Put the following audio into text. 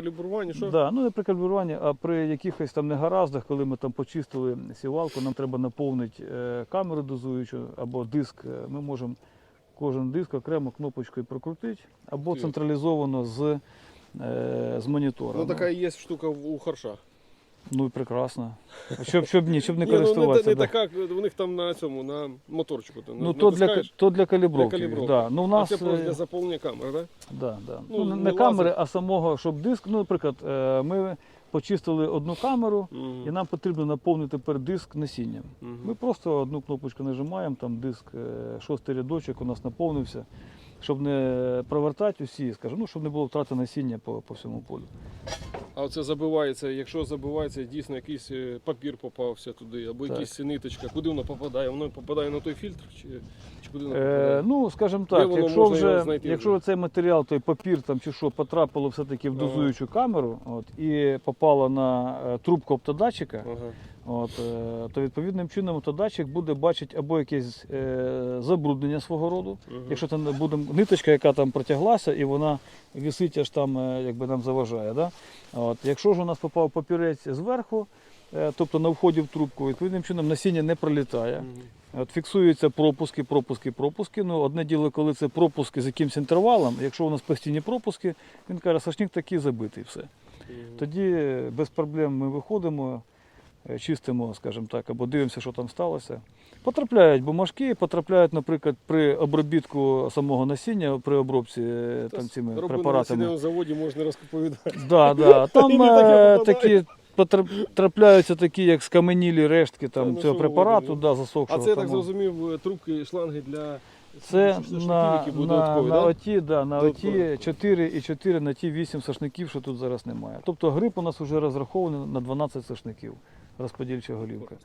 Калібрування, що? Да, ну не при калібруванні, а при якихось там негараздах, коли ми там почистили сівалку, нам треба наповнити е, камеру дозуючу або диск. Е, Ми можемо кожен диск окремо кнопочкою прокрутити, або централізовано з, е, з монітора. Ну така і є штука у харша. Ну і прекрасно. Щоб, щоб ні, щоб не Ні, ну, не, користуватися. не да. така, у них там на цьому, на моторчику. Ти Ну то для, натискаєш, то для калібровки. Для калібровки. Да. Ну, у а нас, це просто е, для заповнення камер, так? Да, да. Ну, Ну, не, не не камери, а самого, щоб диск. Ну, наприклад, е, ми почистили одну камеру, і нам потрібно наповнити тепер диск насінням. Ми просто одну кнопочку нажимаємо, там диск, е, шостий рядочок у нас наповнився, щоб не провертати усі, скажімо, ну, щоб не було втрати насіння по, по всьому полю. А оце забивається, якщо забивається, дійсно якийсь е, папір попався туди, або Так. якась ниточка, куди воно попадає? Воно попадає на той фільтр, чи, чи куди воно Е, ну, скажімо так, якщо вже знайти якщо вже? цей матеріал, той папір там чи що потрапило все-таки в Ага. дозуючу камеру от, і попало на е, трубку оптодатчика, Ага. От, е, то відповідним чином автодатчик буде бачити або якесь е, забруднення свого роду, Мгм. якщо там буде ниточка, яка там протяглася, і вона висить аж там, е, якби нам заважає. Да? От, якщо ж у нас попав папірець зверху, е, тобто на вході в трубку, відповідним чином насіння не пролітає. Мгм. От фіксуються пропуски, пропуски, пропуски. Ну, одне діло, коли це пропуски з якимось інтервалом. Якщо у нас постійні пропуски, він каже, сашник такий забитий, все. Мгм. Тоді без проблем ми виходимо, е, чистимо, скажімо так, або дивимося, що там сталося. Потрапляють бумажки, потрапляють, наприклад, при обробітку самого насіння, при обробці е, там цими Робили на препаратами. сінному заводі, можна розповідати. Да, да. Там е, такі трапляються такі, як скаменілі рештки там, ну, цього препарату, да, А це я так зрозумів, е, трубки, шланги для Це на, які на, на, да? оті, да, на оті 4 і 4 на ті 8 сошників, що тут зараз немає. Тобто гриб у нас вже розрахований на 12 сошників розподільча голівка.